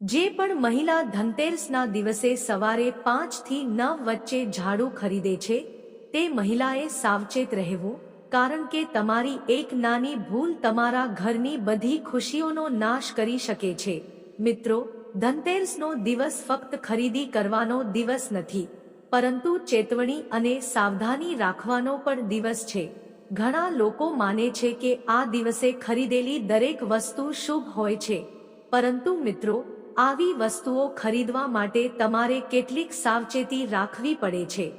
જે પણ મહિલા ધનતેરસના દિવસે સવારે પાંચથી નવ વચ્ચે ઝાડુ ખરીદે છે, તે મહિલાએ સાવચેત રહેવું, કારણ કે તમારી એક નાની ભૂલ તમારા ઘરની બધી ખુશીઓનો નાશ કરી શકે છે. મિત્રો, ધનતેરસનો દિવસ ફક્ત ખરીદી કરવાનો દિવસ નથી, પરંતુ ચેતવણી અને સાવધાની રાખવાનો પણ દિવસ છે. ઘણા લોકો માને છે કે આ દિવસે ખરીદેલી દરેક વસ્તુ શુભ હોય છે. પરંતુ મિત્રો આવી વસ્તુઓ ખરીદવા માટે તમારે કેટલીક સાવચેતી રાખવી પડે છે.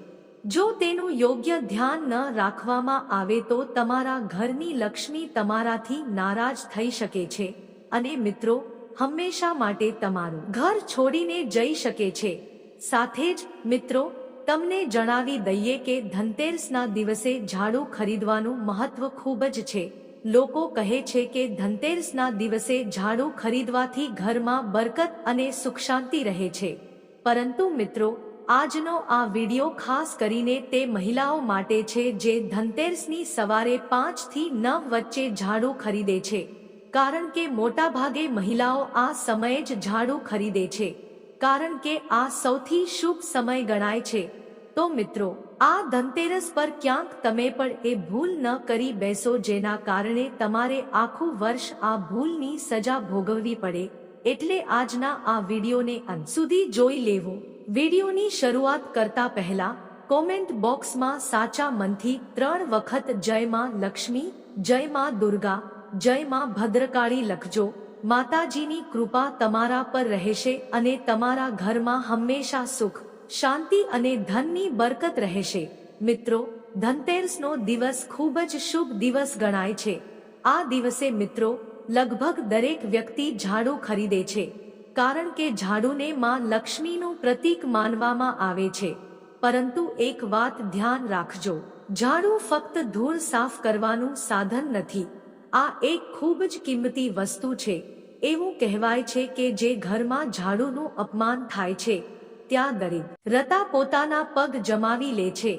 જો તેનું યોગ્ય ધ્યાન ન રાખવામાં આવે તો તમારા ઘરની લક્ષ્મી તમારાથી નારાજ થઈ શકે છે. અને મિત્રો, હંમેશા માટે તમારું ઘર છોડીને જઈ શકે છે. સાથે જ, મિત્રો, તમને જણાવી દઈએ કે ધનતેરસના દિવસે ઝાડુ ખરીદવાનું મહત્વ ખૂબ જ છે. લોકો કહે છે કે ધનતેરસના દિવસે ઝાડુ ખરીદવાથી ઘરમાં બરકત અને સુખ શાંતિ રહે છે. પરંતુ મિત્રો, આજનો આ વિડિયો ખાસ કરીને તે મહિલાઓ માટે છે જે ધનતેરસની સવારે પાંચથી નવ વચ્ચે ઝાડુ ખરીદે છે. કારણ કે મોટાભાગે મહિલાઓ આ સમયે જ ઝાડુ ખરીદે છે. કારણ કે આ સૌથી શુભ સમય ગણાય છે. તો મિત્રો, આ ધનતેરસ પર ક્યાંક તમે પણ એ ભૂલ ન કરી બેસો જેના કારણે તમારે આખું વર્ષ આ ભૂલની સજા ભોગવવી પડે. એટલે આજના આ વિડીયોને અંત સુધી જોઈ લેવો. વિડીયોની શરૂઆત કરતા પહેલા, કોમેન્ટ બોક્સમાં સાચા મનથી ત્રણ વખત જય માં લક્ષ્મી, જય માં દુર્ગા, જય માં ભદ્રકાળી લખજો. માતાજીની કૃપા તમારા પર રહેશે અને તમારા ઘરમાં હંમેશા સુખ શાંતિ અને ધનની બરકત રહેશે. મિત્રો, ધનતેરસનો દિવસ ખૂબ જ શુભ દિવસ ગણાય છે. આ દિવસે મિત્રો, લગભગ દરેક વ્યક્તિ ઝાડુ ખરીદે છે. કારણ કે ઝાડુને માં લક્ષ્મીનું પ્રતીક માનવામાં આવે છે. પરંતુ એક વાત ધ્યાન રાખજો. ઝાડુ ફક્ત ધૂળ સાફ કરવાનું સાધન નથી. આ એક ખૂબ જ કિંમતી વસ્તુ છે. એવું કહેવાય છે કે જે ઘરમાં ઝાડુનું અપમાન થાય છે. ત્યાં દરેક રતા પોતાના પગ જમાવી લે છે.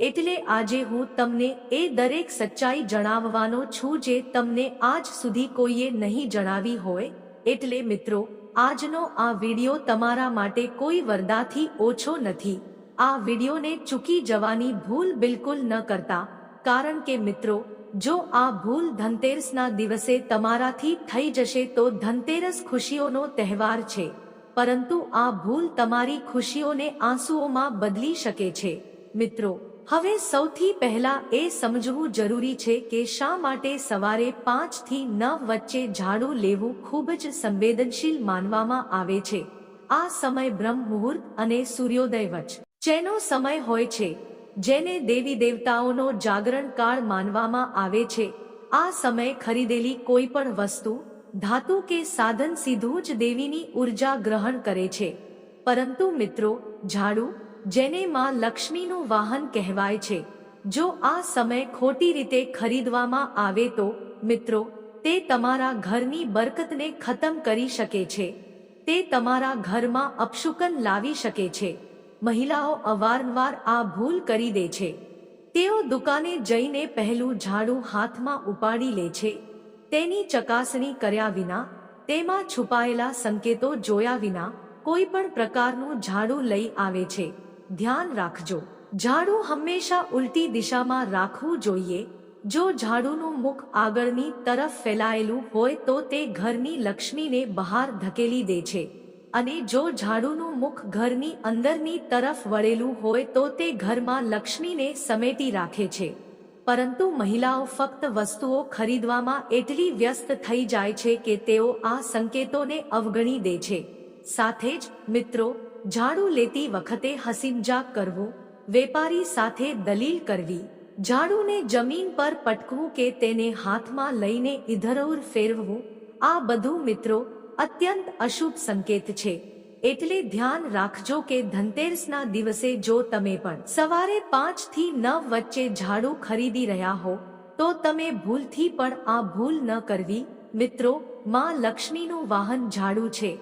એટલે આજે હું તમને એ દરેક સચ્ચાઈ જણાવવાનો છું જે તમને આજ સુધી કોઈએ નહીં જણાવી હોય. એટલે મિત્રો, આજનો આ વિડિયો તમારા માટે કોઈ વરદાથી ઓછો નથી. આ વિડિયોને ચૂકી જવાની ભૂલ બિલકુલ ન કરતા. કારણ કે મિત્રો, જો આ ભૂલ ધનતેરસના દિવસે તમારાથી થઈ જશે તો ધનતેરસ ખુશીઓનો તહેવાર છે. પરંતુ આ ભૂલ તમારી ખુશીઓને આંસુઓમાં બદલી શકે છે. મિત્રો, હવે સૌથી પહેલા એ સમજવું જરૂરી છે કે શા માટે સવારે પાંચથી નવ વચ્ચે ઝાડુ લેવું ખૂબ જ સંવેદનશીલ માનવામાં આવે છે. આ સમય બ્રહ્મ મુહૂર્ત અને સૂર્યોદય વચ્ચે. જેનો સમય હોય છે, જેને દેવી દેવતાઓનો જાગરણ કાળ માનવામાં આવે છે. આ સમય ખરીદેલી કોઈ પણ વસ્તુ ધાતુ કે સાધન સીધું જ દેવીની ઊર્જા ગ્રહણ કરે છે. પરંતુ મિત્રો, ઝાડુ, જેને માં લક્ષ્મીનું વાહન કહેવાય છે, જો આ સમય ખોટી રીતે ખરીદવામાં આવે તો, મિત્રો, તે તમારા ઘરની બરકતને ખતમ કરી શકે છે. તે તમારા ઘરમાં અપશુકન લાવી શકે છે. મહિલાઓ અવારનવાર આ ભૂલ કરી દે છે. તેઓ દુકાને જઈને પહેલું ઝાડુ હાથમાં ઉપાડી લે છે. તેની ચકાસણી કર્યા વિના, તેમાં છુપાયેલા સંકેતો જોયા વિના, કોઈ પણ પ્રકારનું ઝાડુ લઈ આવે છે. ધ્યાન રાખજો. ઝાડુ હંમેશા ઉલટી દિશામાં રાખવું જોઈએ. જો ઝાડુનું મુખ આગળની તરફ ફેલાયેલું હોય તો તે ઘરની લક્ષ્મીને બહાર ધકેલી દે છે. અને જો ઝાડુનું મુખ ઘરની અંદરની તરફ વળેલું હોય તો તે ઘરમાં લક્ષ્મીને સમેટી રાખે છે. પરંતુ મહિલાઓ ફક્ત વસ્તુઓ ખરીદવામાં એટલી વ્યસ્ત થઈ જાય છે કે તેઓ આ સંકેતોને અવગણી દે છે. સાથે જ, મિત્રો, ઝાડુ લેતી વખતે હસીમજાક કરવું, વેપારી સાથે દલીલ કરવી, ઝાડુને જમીન પર પટકવું કે તેને હાથમાં લઈને ઇધરઉર ફેરવવું, આ બધું મિત્રો, અત્યંત અશુભ સંકેત છે. એટલે ધ્યાન રાખજો કે ધનતેરસના દિવસે જો તમે પણ સવારે પાંચથી નવ વચ્ચે ઝાડુ ખરીદી રહ્યા હો, તો તમે ભૂલથી પણ આ ભૂલ ન કરવી. મિત્રો, માં લક્ષ્મીનું વાહન ઝાડુ છે.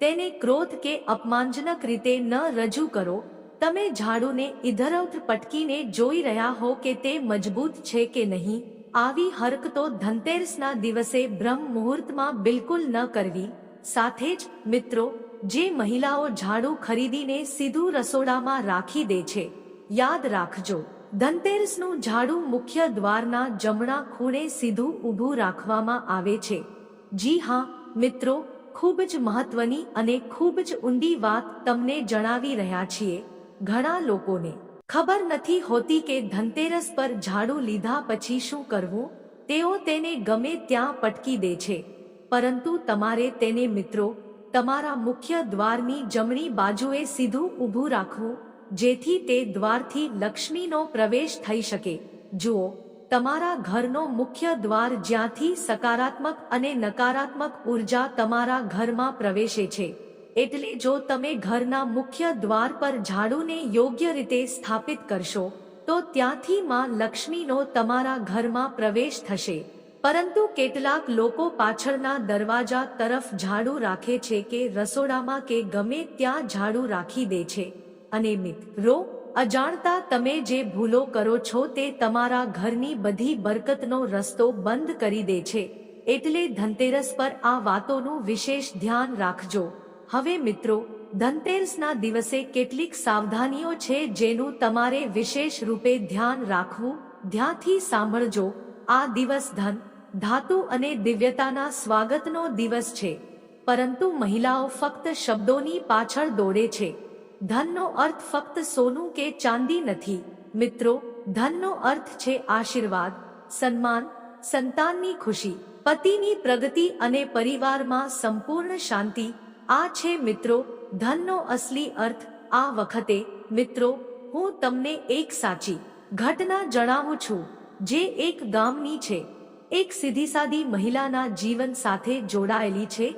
તેને ક્રોધ કે અપમાનજનક રીતે ન રજૂ કરો. તમે ઝાડુને ઇધરવત પટકીને જોઈ રહ્યા હો કે તે મજબૂત છે કે નહીં. આવી હરકતો ધનતેરસના દિવસે બ્રહ્મ મુહૂર્તમાં બિલકુલ ન કરવી. સાથે જ, મિત્રો જે મહિલાઓ ઝાડુ ખરીદીને સીધું રસોડામાં રાખી દે છે. યાદ રાખજો, ધનતેરસનું ઝાડુ મુખ્ય દ્વારના જમણા ખૂણે સીધું ઊભું રાખવામાં આવે છે. જી હા, મિત્રો, ખૂબ જ મહત્વની અને ખૂબ જ ઊંડી વાત તમને જણાવી રહ્યા છીએ ઘણા લોકોને. ખબર નથી હોતી કે ધનતેરસ પર ઝાડુ લીધા પછી શું કરવું? તેઓ તેને ગમે ત્યાં પટકી દે છે. પરંતુ તમારે તેને, મિત્રો તમારા મુખ્ય દ્વારની જમણી બાજુએ સીધું ઊભું રાખવું, જેથી તે દ્વારથી લક્ષ્મીનો પ્રવેશ થઈ શકે. જુઓ, તમારા ઘરનો મુખ્ય દ્વાર જ્યાંથી સકારાત્મક અને નકારાત્મક ઊર્જા તમારા ઘરમાં પ્રવેશે છે. એટલે જો તમે ઘરના મુખ્ય દ્વાર પર ઝાડુને યોગ્ય રીતે સ્થાપિત કરશો, તો ત્યાંથી માં લક્ષ્મીનો તમારા ઘરમાં પ્રવેશ થશે. પરંતુ કેટલાક લોકો પાછળના દરવાજા તરફ ઝાડુ રાખે છે કે રસોડામાં કે ગમે ત્યાં ઝાડુ રાખી દે છે. અને મિત્રો અજાણતા તમે જે ભૂલો કરો છો તે તમારા ઘરની બધી બરકતનો રસ્તો બંધ કરી દે છે. એટલે ધનતેરસ પર આ વાતોનું વિશેષ ધ્યાન રાખજો. હવે મિત્રો, ધનતેરસના દિવસે કેટલીક સાવધાનીઓ છે જેનું તમારે વિશેષ રૂપે ધ્યાન રાખવું, ધ્યાનથી સાંભળજો આ દિવસ ધન, ધાતુ અને દિવ્યતાના સ્વાગતનો દિવસ છે. પરંતુ મહિલાઓ ફક્ત શબ્દોની પાછળ દોડે છે. ધનનો અર્થ ફક્ત સોનું કે ચાંદી નથી. મિત્રો, ધનનો અર્થ છે આશીર્વાદ, સન્માન, સંતાનની ખુશી, પતિની પ્રગતિ અને પરિવારમાં સંપૂર્ણ શાંતિ. આ છે મિત્રો, ધનનો અસલી અર્થ. આ વખતે, મિત્રો, હું તમને એક સાચી ઘટના જણાવું છું. જે એક ગામની છે, એક સીધી સાદી મહિલાના જીવન સાથે જોડાયેલી છે,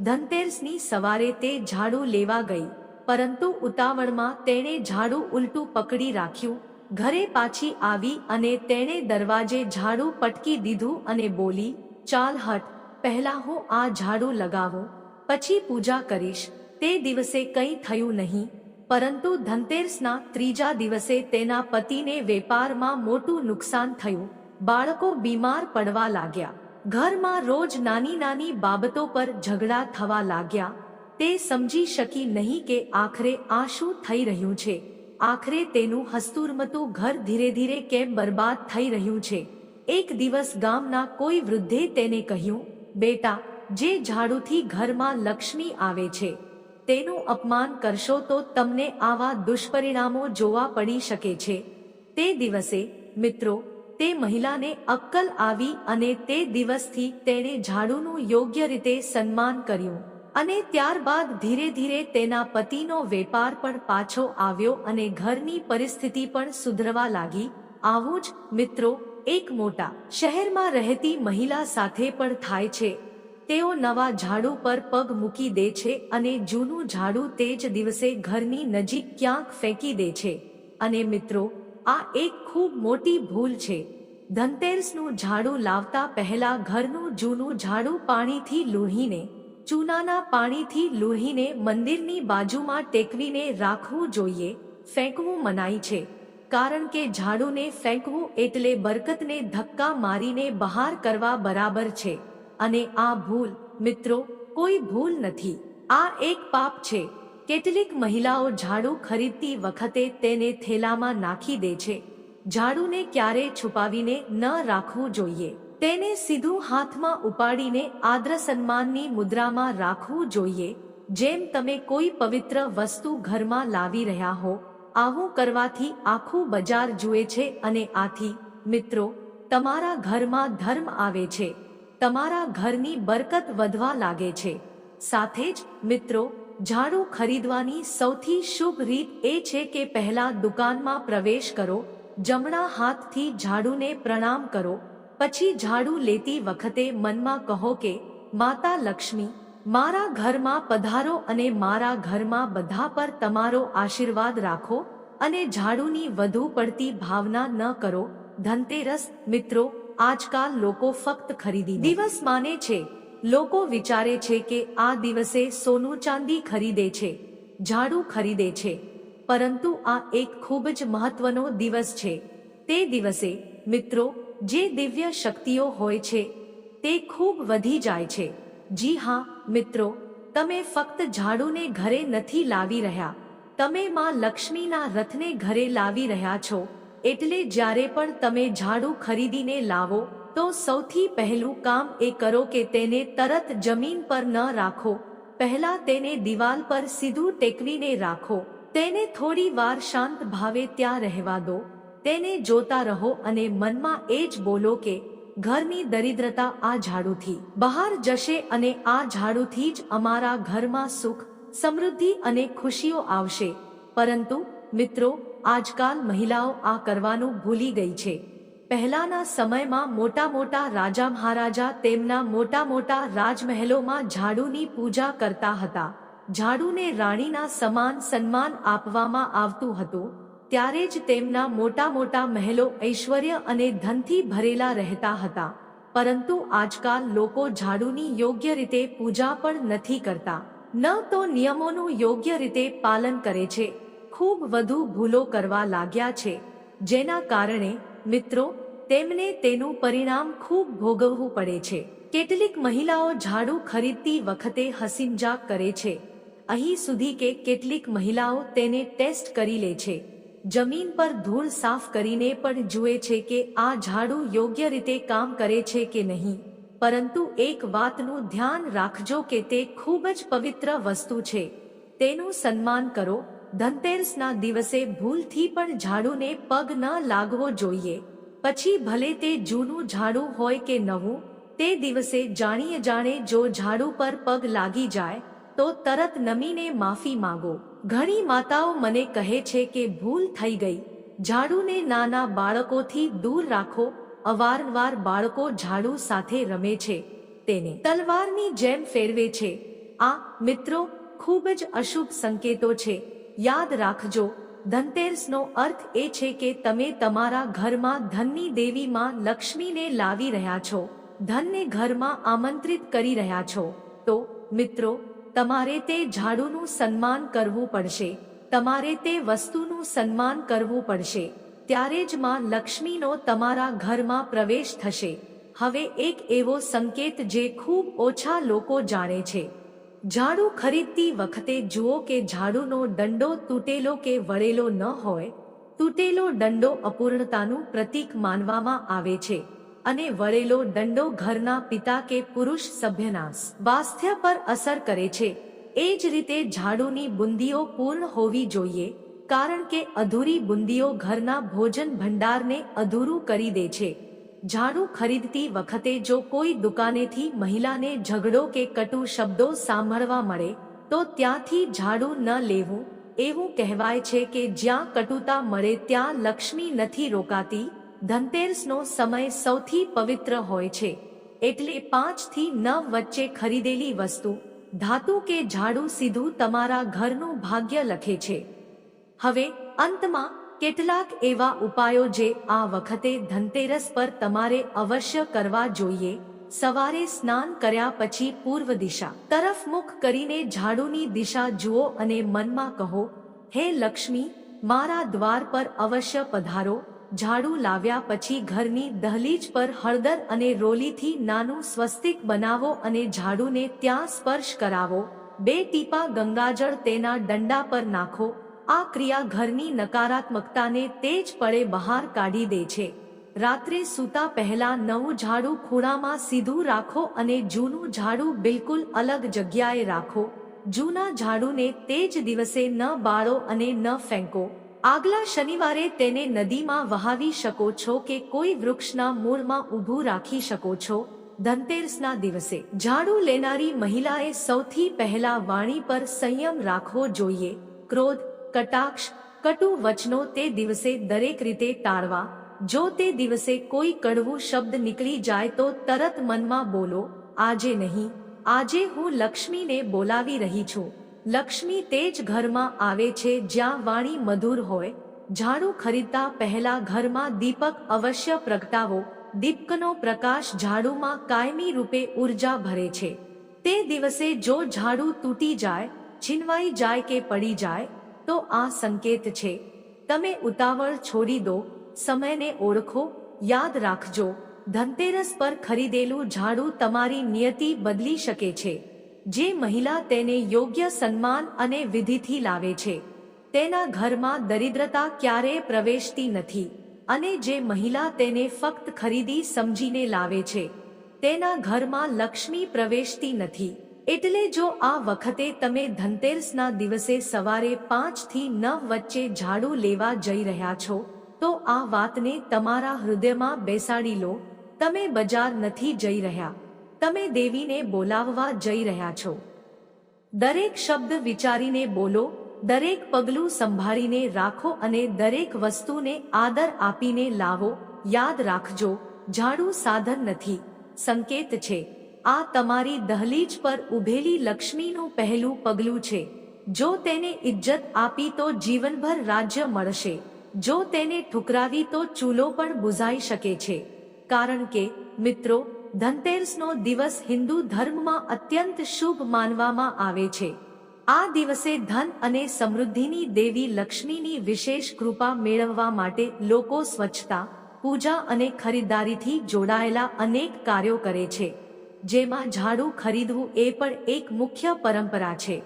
ધનતેરસની સવારે તે ઝાડુ લેવા ગઈ, પરંતુ ઉતાવળમાં તેણે ઝાડુ ઉલટું પકડી રાખ્યું, ઘરે પાછી આવી અને તેણે દરવાજે ઝાડુ પટકી દીધું અને બોલી, ચાલ હટ, પહેલા હું આ ઝાડુ લગાવું, પછી પૂજા કરીશ, તે દિવસે કંઈ થયું નહીં પરંતુ ધનતેરસના ત્રીજા દિવસે તેના પતિને વેપારમાં મોટું નુકસાન થયું. બાળકો બીમાર પડવા લાગ્યા. ઘરમાં રોજ નાની નાની બાબતો પર ઝઘડા થવા લાગ્યા. તે સમજી શકી નહીં કે આખરે આ શું થઈ રહ્યું છે. આખરે તેનું હસ્તુરમતું ઘર ધીરે ધીરે કેમ બરબાદ થઈ રહ્યું છે. એક દિવસ ગામના કોઈ વૃદ્ધે તેને કહ્યું, બેટા, જે ઝાડુથી ઘરમાં લક્ષ્મી આવે છે તેનું અપમાન કરશો તો તમને આવા દુષ્પરિણામો જોવા પડી શકે છે. તે દિવસે, મિત્રો, તે મહિલાને અક્કલ આવી અને તે દિવસથી તેણે ઝાડુનું યોગ્ય રીતે સન્માન કર્યું અને ત્યારબાદ ધીરે ધીરે તેના પતિનો વેપાર પણ પાછો આવ્યો અને ઘરની પરિસ્થિતિ પણ સુધરવા લાગી. આવું જ, મિત્રો, એક મોટા શહેરમાં રહેતી મહિલા સાથે પણ થાય છે. તેઓ નવા ઝાડુ પર પગ મૂકી દે છે અને જૂનું ઝાડુ તે જ દિવસે ઘરની નજીક ક્યાંક ફેંકી દે છે. અને મિત્રો, આ એક ખૂબ મોટી ભૂલ છે. ધનતેરસનું ઝાડુ લાવતા પહેલા ઘરનું જૂનું ઝાડુ પાણીથી લૂહીને, ચૂનાના પાણીથી લૂહીને મંદિરની બાજુમાં ટેકવીને રાખવું જોઈએ, ફેંકવું મનાય છે. કારણ કે ઝાડુને ફેંકવું એટલે બરકતને ધક્કા મારીને બહાર કરવા બરાબર છે. અને આ ભૂલ, મિત્રો, કોઈ ભૂલ નથી. આ એક પાપ છે. કેટલીક મહિલાઓ ઝાડુ ખરીદતી વખતે તેને થેલામાં નાખી દે છે. ઝાડુને ક્યારે છુપાવીને ન રાખવું જોઈએ. તેને સીધું હાથમાં ઉપાડીને આદ્ર સન્માનની મુદ્રામાં રાખવું જોઈએ. જેમ તમે કોઈ પવિત્ર વસ્તુ ઘરમાં લાવી રહ્યા હો, આવું કરવાથી આખું બજાર જુએ છે અને આથી, મિત્રો, તમારા ઘરમાં ધર્મ આવે છે. તમારા ઘરની બરકત વધવા લાગે છે. સાથે જ, મિત્રો, ઝાડુ ખરીદવાની સૌથી શુભ રીત એ છે કે પહેલા દુકાનમાં પ્રવેશ કરો, જમણા હાથથી ઝાડુને પ્રણામ કરો, પછી ઝાડુ લેતી વખતે મનમાં કહો કે, માતા લક્ષ્મી, મારા ઘરમાં પધારો અને મારા ઘરમાં બધા પર તમારો આશીર્વાદ રાખો અને ઝાડુની વધુ પડતી ભાવના ન કરો. ધનતેરસ, મિત્રો આજકાલ લોકો ફક્ત ખરીદી દિવસ માને છે. લોકો વિચારે છે કે આ દિવસે સોનું ચાંદી ખરીદે છે, ઝાડુ ખરીદે છે. પરંતુ આ એક ખૂબ જ મહત્વનો દિવસ છે. તે દિવસે, મિત્રો, જે દિવ્ય શક્તિઓ હોય છે, તે ખૂબ વધી જાય છે. જી હા, મિત્રો, તમે ફક્ત ઝાડુને ઘરે નથી લાવી રહ્યા. તમે માં લક્ષ્મીના રથને ઘરે લાવી રહ્યા છો. એટલે જ્યારે પણ તમે ઝાડુ ખરીદીને લાવો, તો સૌથી પહેલું કામ એ કરો કે તેને તરત જમીન પર ન રાખો. પહેલા તેને દિવાલ પર સીધું ટેકવીને રાખો. તેને થોડી વાર શાંત ભાવે ત્યાં રહેવા દો. તેને જોતા રહો અને મનમાં એ જ બોલો કે, ઘરની દરિદ્રતા આ ઝાડુથી બહાર જશે અને આ ઝાડુથી જ અમારા ઘરમાં સુખ, સમૃદ્ધિ અને ખુશીઓ આવશે. પરંતુ મિત્રો, આજકાલ મહિલાઓ આ કરવાનું ભૂલી ગઈ છે. પહેલાના સમયમાં મોટા મોટા રાજા મહારાજા તેમના મોટા મોટા રાજમહેલોમાં ઝાડુની પૂજા કરતા હતા. ઝાડુને રાણીના સમાન સન્માન આપવામાં આવતું હતું. ત્યારે જ તેમના મોટા મોટા મહેલો ઐશ્વર્ય અને ધનથી ભરેલા રહેતા હતા. પરંતુ આજકાલ લોકો ઝાડુની યોગ્ય રીતે પૂજા પણ નથી કરતા. ન તો નિયમોનું યોગ્ય રીતે પાલન કરે છે. ખૂબ વધુ ભૂલો કરવા લાગ્યા છે, જેના કારણે, મિત્રો, તેમને તેનું પરિણામ ખૂબ ભોગવવું પડે છે. કેટલીક મહિલાઓ ઝાડુ ખરીદતી વખતે હસીમજાક કરે છે. અહીં સુધી કે કેટલીક મહિલાઓ તેને ટેસ્ટ કરી લે છે. જમીન પર ધૂળ સાફ કરીને પણ જુએ છે કે આ ઝાડુ યોગ્ય રીતે કામ કરે છે કે નહીં. પરંતુ એક વાતનું ધ્યાન રાખજો કે તે ખૂબ જ પવિત્ર વસ્તુ છે. તેનું સન્માન કરો ધનતેરસના દિવસે ભૂલથી પણ ઝાડુને પગ ન લાગવો જોઈએ. પછી ભલે તે જૂનું ઝાડુ હોય કે નવું, તે દિવસે જાણીએ જાણે જો ઝાડુ પર પગ લાગી જાય, તો તરત નમીને માફી માંગો. ઘણી માતાઓ મને કહે છે કે ભૂલ થઈ ગઈ. ઝાડુને નાના બાળકોથી દૂર રાખો. અવારનવાર બાળકો ઝાડુ સાથે રમે છે. તેને તલવારની જેમ ફેરવે છે. આ, મિત્રો, ખૂબ જ અશુભ સંકેતો છે. યાદ રાખજો, ધનતેરસનો અર્થ એ છે કે તમે તમારા ઘરમાં ધનની દેવીમાં લક્ષ્મીને લાવી રહ્યા છો, ધનને ઘરમાં આમંત્રિત કરી રહ્યા છો. તો, મિત્રો, તમારે તે ઝાડુનું સન્માન કરવું પડશે, તમારે તે વસ્તુનું સન્માન કરવું પડશે, ત્યારે જ માં લક્ષ્મીનો તમારા ઘરમાં પ્રવેશ થશે. હવે એક એવો સંકેત જે ખૂબ ઓછા લોકો જાણે છે. ઝાડુ ખરીદતી વખતે જુઓ કે ઝાડુનો દંડો તૂટેલો કે વળેલો ન હોય, તૂટેલો દંડો અપૂર્ણતાનું પ્રતીક માનવામાં આવે છે અને વળેલો દંડો ઘરના પિતા કે પુરુષ સભ્યના સ્વાસ્થ્ય પર અસર કરે છે. એ જ રીતે ઝાડુની બુંદીઓ પૂર્ણ હોવી જોઈએ, કારણ કે અધૂરી બુંદીઓ ઘરના ભોજન ભંડારને અધૂરું કરી દે છે. ઝાડુ ખરીદતી વખતે જો કોઈ દુકાનેથી મહિલાને ઝઘડો કે કટુ શબ્દો સાંભળવા મળે, તો ત્યાંથી ઝાડુ ન લેવું, એવું કહેવાય છે કે જ્યાં કટુતા મળે ત્યાં લક્ષ્મી નથી રોકાતી, ધનતેરસનો સમય સૌથી પવિત્ર હોય છે. એટલે પાંચથી નવ વચ્ચે ખરીદેલી વસ્તુ, ધાતુ કે ઝાડુ સીધું તમારા ઘરનું ભાગ્ય લખે છે. હવે અંતમાં કેટલાક એવા ઉપાયો જે આ વખતે ધનતેરસ પર તમારે અવશ્ય કરવા જોઈએ. સવારે સ્નાન કર્યા પછી પૂર્વ દિશા તરફ મુખ કરીને ઝાડુની દિશા જુઓ અને મનમાં કહો, હે લક્ષ્મી, મારા દ્વાર પર અવશ્ય પધારો. ઝાડુ લાવ્યા પછી ઘરની દહલીજ પર હળદર અને રોલીથી નાનું સ્વસ્તિક બનાવો અને ઝાડુને ત્યાં સ્પર્શ કરાવો. બે ટીપા ગંગાજળ તેના દંડા પર નાખો. આ ક્રિયા ઘરની નકારાત્મકતાને તેજ પડે બહાર કાઢી દે છે. રાત્રે સૂતા પહેલા નવું ઝાડુ ખૂણામાં સીધું રાખો અને જૂનું ઝાડુ બિલકુલ અલગ જગ્યાએ રાખો. જૂના ઝાડુને તે જ દિવસે ન બાળો અને ન ફેંકો. આગલા શનિવારે તેને નદીમાં વહાવી શકો છો કે કોઈ વૃક્ષના મૂળમાં ઊભું રાખી શકો છો. ધનતેરસના દિવસે ઝાડુ લેનારી મહિલાએ સૌથી પહેલા વાણી પર સંયમ રાખવો જોઈએ. ક્રોધ કટાક્ષ, કટુ વચનો તે દિવસે દરેક રીતે ટાળવા. જો તે દિવસે કોઈ કડવું શબ્દ નીકળી જાય તો તરત મનમાં બોલો, આજે નહીં, આજે હું લક્ષ્મીને બોલાવી રહી છું. લક્ષ્મી તે જ ઘરમાં આવે છે જ્યાં વાણી મધુર હોય. ઝાડુ ખરીદતા પહેલા ઘરમાં દીપક અવશ્ય પ્રગટાવો. દીપકનો પ્રકાશ ઝાડુમાં કાયમી રૂપે ઊર્જા ભરે છે. તે દિવસે જો ઝાડુ તૂટી જાય, છીનવાઈ જાય કે પડી જાય તો આ સંકેત છે. તમે ઉતાવળ છોડી દો, સમયને ઓળખો, યાદ રાખજો. ધનતેરસ પર ખરીદેલું ઝાડુ તમારી નિયતિ બદલી શકે છે. જે મહિલા તેને યોગ્ય સન્માન અને વિધિથી લાવે છે. તેના ઘરમાં દરિદ્રતા ક્યારેય પ્રવેશતી નથી અને જે મહિલા તેને ફક્ત ખરીદી સમજીને લાવે છે. તેના ઘરમાં લક્ષ્મી પ્રવેશતી નથી. એટલે જો આ વખતે તમે ધનતેરસના દિવસે સવારે પાંચથી નવ વચ્ચે ઝાડુ લેવા જઈ રહ્યા છો, તો આ વાતને તમારા હૃદયમાં બેસાડી લો. તમે બજાર નથી જઈ રહ્યા. તમે દેવીને બોલાવવા જઈ રહ્યા છો. દરેક શબ્દ વિચારીને બોલો, દરેક પગલું સંભાળીને રાખો અને દરેક વસ્તુને આદર આપીને લાવો. યાદ રાખજો, ઝાડુ સાધન નથી. સંકેત છે. આ તમારી દહલીજ પર ઉભેલી લક્ષ્મીનું પહેલું પગલું છે. જો તેને ઇજ્જત આપી તો જીવનભર રાજ્ય મળશે. જો તેને ઠુકરાવી તો ચૂલો પણ બુઝાઈ શકે છે. કારણ કે, મિત્રો, ધનતેરસનો દિવસ હિન્દુ ધર્મમાં અત્યંત શુભ માનવામાં આવે છે. આ દિવસે ધન અને સમૃદ્ધિની દેવી લક્ષ્મીની વિશેષ કૃપા મેળવવા માટે લોકો સ્વચ્છતા, પૂજા અને ખરીદારીથી જોડાયેલા અનેક કાર્યો કરે છે. જેમાં ઝાડુ ખરીદવું એ પણ એક મુખ્ય પરંપરા છે.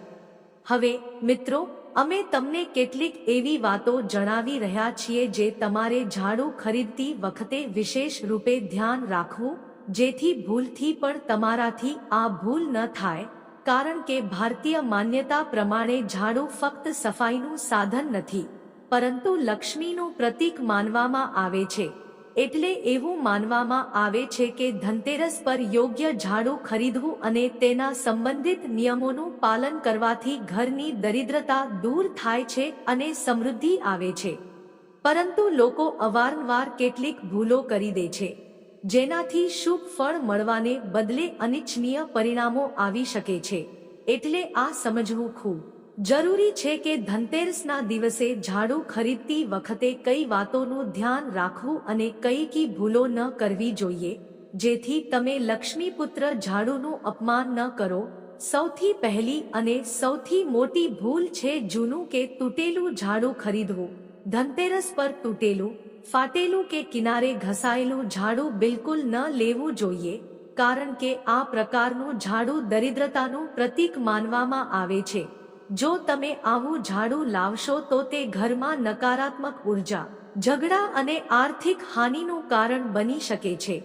હવે, મિત્રો, અમે તમને કેટલીક એવી વાતો જણાવી રહ્યા છીએ જે તમારે ઝાડુ ખરીદતી વખતે વિશેષ રૂપે ધ્યાન રાખવું, જેથી ભૂલથી પણ તમારાથી આ ભૂલ ન થાય, કારણ કે ભારતીય માન્યતા પ્રમાણે ઝાડુ ફક્ત સફાઈનું સાધન નથી, પરંતુ લક્ષ્મીનું પ્રતીક માનવામાં આવે છે. એટલે એવું માનવામાં આવે છે કે ધનતેરસ પર યોગ્ય ઝાડુ ખરીદવું અને તેના સંબંધિત નિયમોનું પાલન કરવાથી ઘરની દરિદ્રતા દૂર થાય છે અને સમૃદ્ધિ આવે છે. પરંતુ લોકો અવારનવાર કેટલીક ભૂલો કરી દે છે, જેનાથી શુભ ફળ મળવાને બદલે અનિચ્છનીય પરિણામો આવી શકે છે. એટલે આ સમજવું ખૂબ જરૂરી છે કે ધનતેરસના દિવસે ઝાડુ ખરીદતી વખતે કઈ વાતોનું ધ્યાન રાખવું અને કઈ કી ભૂલો ન કરવી જોઈએ, જેથી તમે લક્ષ્મીપુત્ર ઝાડુનું અપમાન ન કરો. સૌથી પહેલી અને સૌથી મોટી ભૂલ છે જૂનું કે તૂટેલું ઝાડુ ખરીદવું. ધનતેરસ પર તૂટેલું, ફાટેલું કે કિનારે ઘસાયેલું ઝાડુ બિલકુલ ન લેવું જોઈએ, કારણ કે આ પ્રકારનું ઝાડુ દરિદ્રતાનું પ્રતીક માનવામાં આવે છે. જો તમે આવું ઝાડુ લાવશો તો તે ઘરમાં નકારાત્મક ઊર્જા, ઝઘડા અને આર્થિક હાનિનું કારણ બની શકે છે.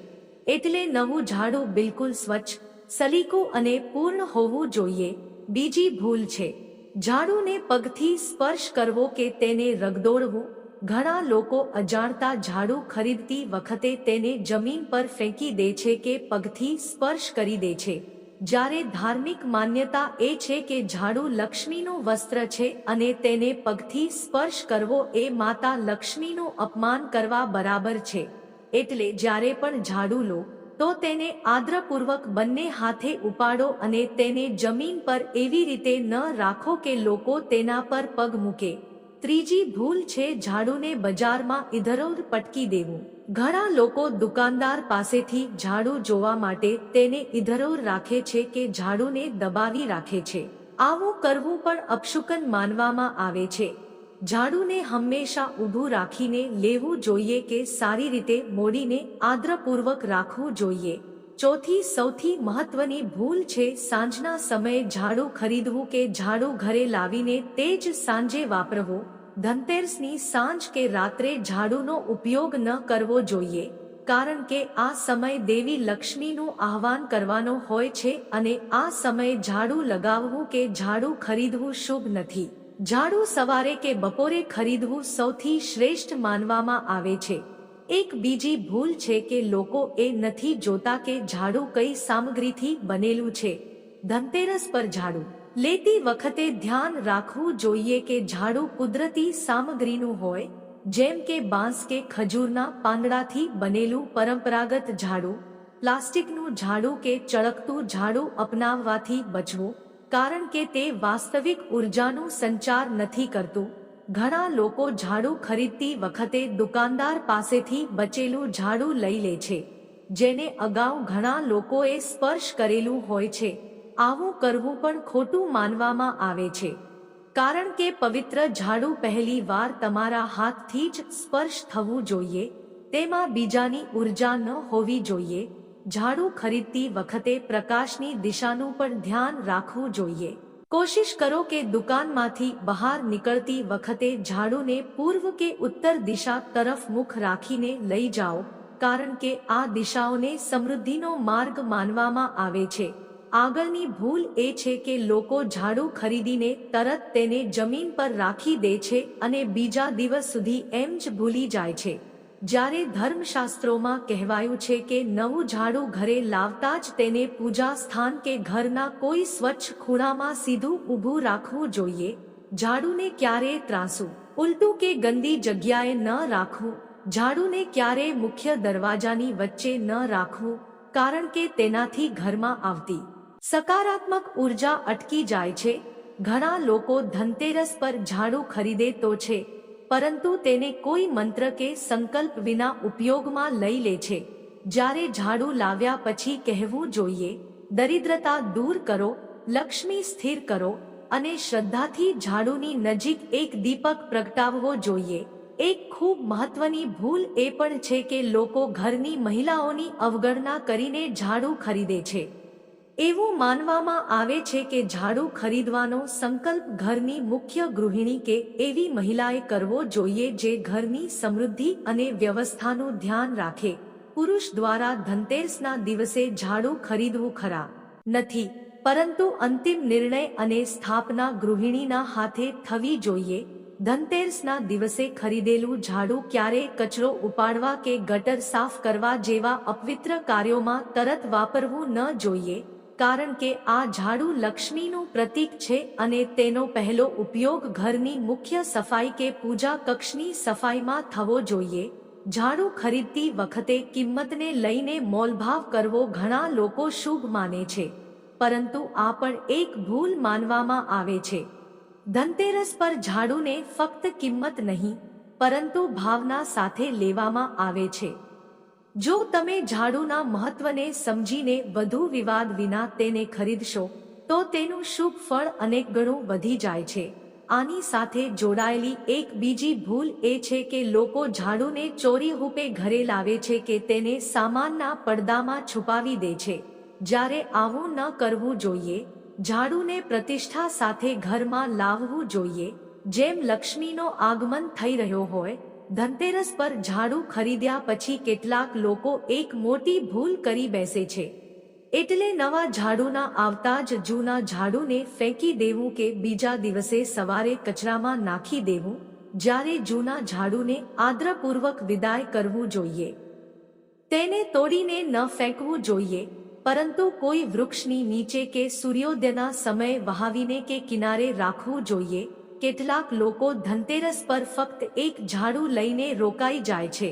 એટલે નવું ઝાડુ બિલકુલ સ્વચ્છ, સલીકું અને પૂર્ણ હોવું જોઈએ. બીજી ભૂલ છે. ઝાડુને પગથી સ્પર્શ કરવો કે તેને રગદોળવું. ઘણા લોકો અજાણતા ઝાડુ ખરીદતી વખતે તેને જમીન પર ફેંકી દે છે કે પગથી સ્પર્શ કરી દે છે. જ્યારે ધાર્મિક માન્યતા એ છે કે ઝાડુ લક્ષ્મીનું વસ્ત્ર છે અને તેને પગથી સ્પર્શ કરવો એ માતા લક્ષ્મીનું અપમાન કરવા બરાબર છે. એટલે જ્યારે પણ ઝાડુ લો, તો તેને આદ્રપૂર્વક બંને હાથે ઉપાડો અને તેને જમીન પર એવી રીતે ન રાખો કે લોકો તેના પર પગ મૂકે. ત્રીજી ભૂલ છે ઝાડુને બજારમાં ઇધરોર પટકી દેવું. ઘણા લોકો દુકાનદાર પાસેથી ઝાડુ જોવા માટે તેને ઇધરોર રાખે છે કે ઝાડુને દબાવી રાખે છે. આવું કરવું પણ અપશુકન માનવામાં આવે છે. ઝાડુને હંમેશા ઊભું રાખીને લેવું જોઈએ કે સારી રીતે મોડીને આદ્રપૂર્વક રાખવું જોઈએ. ચોથી, સૌથી મહત્વની ભૂલ છે સાંજના સમયે ઝાડુ ખરીદવું કે ઝાડુ ઘરે લાવીને તે જ સાંજે વાપરવું. ધનતેરસની સાંજ કે રાત્રે ઝાડુનો ઉપયોગ ન કરવો જોઈએ, કારણ કે આ સમય દેવી લક્ષ્મીનું આહવાન કરવાનો હોય છે અને આ સમયે ઝાડુ લગાવવું કે ઝાડુ ખરીદવું શુભ નથી. ઝાડુ સવારે કે બપોરે ખરીદવું સૌથી શ્રેષ્ઠ માનવામાં આવે છે. એક બીજી ભૂલ છે કે લોકો એ નથી જોતા કે ઝાડુ કઈ સામગ્રીથી બનેલું છે. ધનતેરસ પર ઝાડુ લેતી વખતે ધ્યાન રાખવું જોઈએ કે ઝાડુ કુદરતી સામગ્રીનું હોય, જેમ કે બાંસ કે ખજૂરના પાંદડાથી બનેલું પરંપરાગત ઝાડુ, પ્લાસ્ટિકનું ઝાડુ કે ચળકતું ઝાડુ અપનાવવાથી બચવું, કારણ કે તે વાસ્તવિક ઉર્જાનું સંચાર નથી કરતું. ઘણા લોકો ઝાડુ ખરીદતી વખતે દુકાનદાર પાસેથી બચેલું ઝાડુ લઈ લે છે, જેને અગાઉ ઘણા લોકોએ સ્પર્શ કરેલું હોય છે. આવું કરવું પણ ખોટું માનવામાં આવે છે. કારણ કે પવિત્ર ઝાડુ પહેલી વાર તમારા હાથથી જ સ્પર્શ થવું જોઈએ, તેમાં બીજાની ઊર્જા ન હોવી જોઈએ. ઝાડુ ખરીદતી વખતે પ્રકાશની દિશાનું પણ ધ્યાન રાખવું જોઈએ. કોશિશ કરો કે દુકાનમાંથી બહાર નીકળતી વખતે ઝાડુને પૂર્વ કે ઉત્તર દિશા તરફ મુખ રાખીને લઈ જાઓ, કારણ કે આ દિશાઓને સમૃદ્ધિનો માર્ગ માનવામાં આવે છે. આગળની ભૂલ એ છે કે લોકો ઝાડુ ખરીદીને તરત તેને જમીન પર રાખી દે છે અને બીજા દિવસ સુધી એમ જ ભૂલી જાય છે. જ્યારે ધર્મશાસ્ત્રોમાં કહેવાયું છે કે નવું ઝાડુ ઘરે લાવતા જ તેને પૂજા સ્થાન કે ઘરના કોઈ સ્વચ્છ ખૂણામાં સીધું ઊભું રાખવું જોઈએ. ઝાડુને ક્યારેય ત્રાસું ઉલટું કે ગંદી જગ્યાએ ન રાખવું? ઝાડુને ક્યારેય મુખ્ય દરવાજાની વચ્ચે ન રાખવું? કારણ કે તેનાથી ઘરમાં આવતી સકારાત્મક ઊર્જા અટકી જાય છે. ઘણા લોકો ધનતેરસ પર ઝાડુ ખરીદે તો છે, પરંતુ તેને કોઈ મંત્ર કે સંકલ્પ વિના ઉપયોગમાં લઈ લે છે. જ્યારે ઝાડુ લાવ્યા પછી કહેવું જોઈએ, દરિદ્રતા દૂર કરો, લક્ષ્મી સ્થિર કરો અને શ્રદ્ધાથી ઝાડુની નજીક એક દીપક પ્રગટાવવો જોઈએ. એક ખૂબ મહત્વની ભૂલ એ પણ છે કે લોકો ઘરની મહિલાઓની અવગણના કરીને ઝાડુ ખરીદે છે. એવું માનવામાં આવે છે કે ઝાડુ ખરીદવાનો સંકલ્પ ઘરની મુખ્ય ગૃહિણી કે એવી મહિલાએ કરવો જોઈએ જે ઘરની સમૃદ્ધિ અને વ્યવસ્થાનું ધ્યાન રાખે. પુરુષ દ્વારા ધનતેરસના દિવસે ઝાડુ ખરીદવું ખરા નથી, પરંતુ અંતિમ નિર્ણય અને સ્થાપના ગૃહિણીના હાથે થવી જોઈએ. ધનતેરસના દિવસે ખરીદેલું ઝાડુ ક્યારે કચરો ઉપાડવા કે ગટર સાફ કરવા જેવા અપવિત્ર કાર્યોમાં તરત વાપરવું ન જોઈએ. કારણ કે આ ઝાડુ લક્ષ્મીનું પ્રતીક છે અને તેનો પહેલો ઉપયોગ ઘરની મુખ્ય સફાઈ કે પૂજા કક્ષની સફાઈમાં થવો જોઈએ. ઝાડુ ખરીદતી વખતે કિંમતને લઈને મોલભાવ કરવો ઘણા લોકો શુભ માને છે. પરંતુ આ પણ એક ભૂલ માનવામાં આવે છે. ધનતેરસ પર ઝાડુને ફક્ત કિંમત નહીં, પરંતુ ભાવના સાથે લેવામાં આવે છે. જો તમે ઝાડુના મહત્વને સમજીને વધુ વિવાદ વિના તેને ખરીદશો, તો તેનું શુભ ફળ અનેક ગણું વધી જાય છે. આની સાથે જોડાયેલી એક બીજી ભૂલ એ છે કે લોકો ઝાડુને ચોરી રૂપે ઘરે લાવે છે કે તેને સામાનના પડદામાં છુપાવી દે છે. જ્યારે આવું ન કરવું જોઈએ, ઝાડુને પ્રતિષ્ઠા સાથે ઘરમાં લાવવું જોઈએ, જેમ લક્ષ્મીનો આગમન થઈ રહ્યો હોય ધનતેરસ પર ઝાડુ ખરીદ્યા પછી કેટલાક લોકો એક મોટી ભૂલ કરી બેસે છે. એટલે નવા ઝાડુના આવતા જ જૂના ઝાડુને ફેંકી દેવું કે બીજા દિવસે સવારે કચરામાં નાખી દેવું, જ્યારે જૂના ઝાડુને આદ્રપૂર્વક વિદાય કરવું જોઈએ. તેને તોડીને ન ફેંકવું જોઈએ, પરંતુ કોઈ વૃક્ષની નીચે કે સૂર્યોદયના સમયે વહાવીને કે કિનારે રાખવું જોઈએ કેટલાક લોકો ધનતેરસ પર ફક્ત એક ઝાડુ લઈને રોકાઈ જાય છે.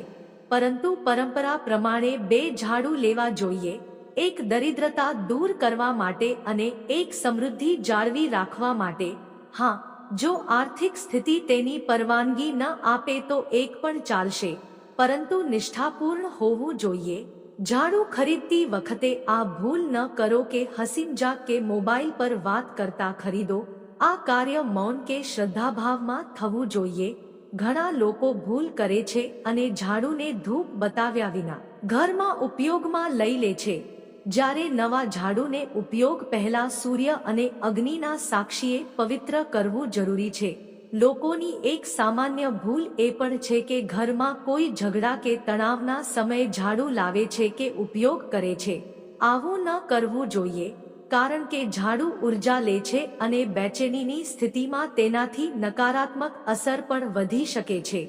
પરંતુ પરંપરા પ્રમાણે બે ઝાડુ લેવા જોઈએ, એક દરિદ્રતા દૂર કરવા માટે અને એક સમૃદ્ધિ જાળવી રાખવા માટે. હા, જો આર્થિક સ્થિતિ તેની પરવાનગી ન આપે તો એક પણ ચાલશે. પરંતુ નિષ્ઠાપૂર્ણ હોવું જોઈએ. ઝાડુ ખરીદતી વખતે આ ભૂલ ન કરો કે હસીમજા કે મોબાઈલ પર વાત કરતા ખરીદો. આ કાર્ય મૌન કે શ્રદ્ધાભાવમાં થવું જોઈએ. ઘણા લોકો ભૂલ કરે છે અને ઝાડુને ધૂપ બતાવ્યા વિના ઘરમાં ઉપયોગમાં લઈ લે છે. જ્યારે નવા ઝાડુને ઉપયોગ પહેલા સૂર્ય અને અગ્નિના સાક્ષીએ પવિત્ર કરવું જરૂરી છે. લોકોની એક સામાન્ય ભૂલ એ પણ છે કે ઘરમાં કોઈ ઝઘડા કે તણાવના સમયે ઝાડુ લાવે છે કે ઉપયોગ કરે છે. આવું ન કરવું જોઈએ. કારણ કે ઝાડુ ઊર્જા લે છે અને બેચેનીની સ્થિતિમાં તેનાથી નકારાત્મક અસર પણ વધી શકે છે.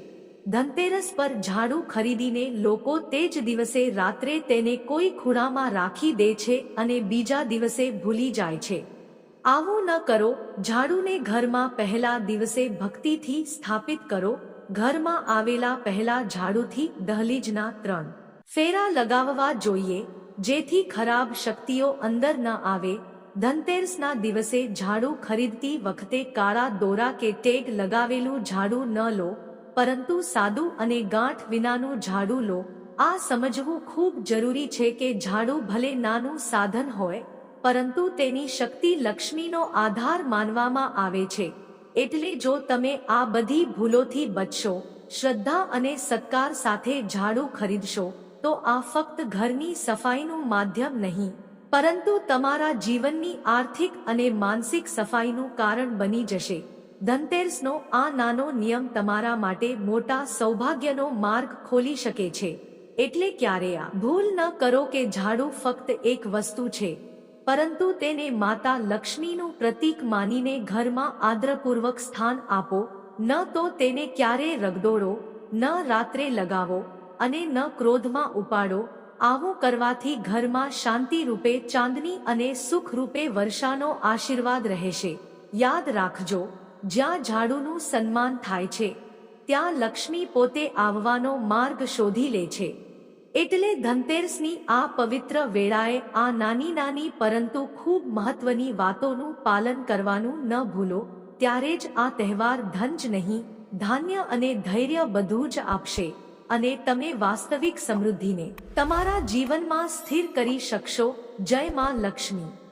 ધનતેરસ પર ઝાડુ ખરીદીને લોકો તે જ દિવસે રાત્રે તેને કોઈ ખૂણામાં રાખી દે છે અને બીજા દિવસે ભૂલી જાય છે. આવું ન કરો, ઝાડુને ઘરમાં પહેલા દિવસે ભક્તિથી સ્થાપિત કરો, ઘરમાં આવેલા પહેલા ઝાડુથી દહલીજના ત્રણ ફેરા લગાવવા જોઈએ જેથી ખરાબ શક્તિઓ અંદર ન આવે. ધનતેરસના દિવસે ઝાડુ ખરીદતી વખતે કાળા દોરા કે ટેગ લગાવેલું ઝાડુ ન લો, પરંતુ સાદું અને ગાંઠ વિનાનું ઝાડુ લો. આ સમજવું ખૂબ જરૂરી છે કે ઝાડુ ભલે નાનું સાધન હોય, પરંતુ તેની શક્તિ લક્ષ્મીનો આધાર માનવામાં આવે છે. એટલે જો તમે આ બધી ભૂલોથી બચશો, શ્રદ્ધા અને સત્કાર સાથે ઝાડુ ખરીદશો તો આ ફક્ત ઘરની સફાઈનું માધ્યમ નહીં, પરંતુ તમારા જીવનની આર્થિક અને માનસિક સફાઈનું કારણ બની જશે. ધનતેરસનો આ નાનો નિયમ તમારા માટે મોટા સૌભાગ્યનો માર્ગ ખોલી શકે છે. એટલે ક્યારે આ ભૂલ ન કરો કે ઝાડુ ફક્ત એક વસ્તુ છે. પરંતુ તેને માતા લક્ષ્મીનું પ્રતીક માનીને ઘરમાં આદરપૂર્વક સ્થાન આપો, ન તો તેને ક્યારે રગદોડો ન રાત્રે લગાવો અને ન ક્રોધમાં ઉપાડો. આવું કરવાથી ઘરમાં શાંતિ રૂપે ચાંદની અને સુખ રૂપે વર્ષાનો આશીર્વાદ રહેશે. યાદ રાખજો, જ્યાં ઝાડુનું સન્માન થાય છે, ત્યાં લક્ષ્મી પોતે આવવાનો માર્ગ શોધી લે છે. એટલે ધનતેરસની આ પવિત્ર વેળાએ આ નાની નાની પરંતુ ખૂબ મહત્વની વાતોનું પાલન કરવાનું ન ભૂલો, ત્યારે જ આ તહેવાર ધન જ નહીં, ધાન્ય અને ધૈર્ય બધું જ આપશે. અને તમે વાસ્તવિક સમૃદ્ધિને તમારા જીવનમાં સ્થિર કરી શકશો. જય માં લક્ષ્મી.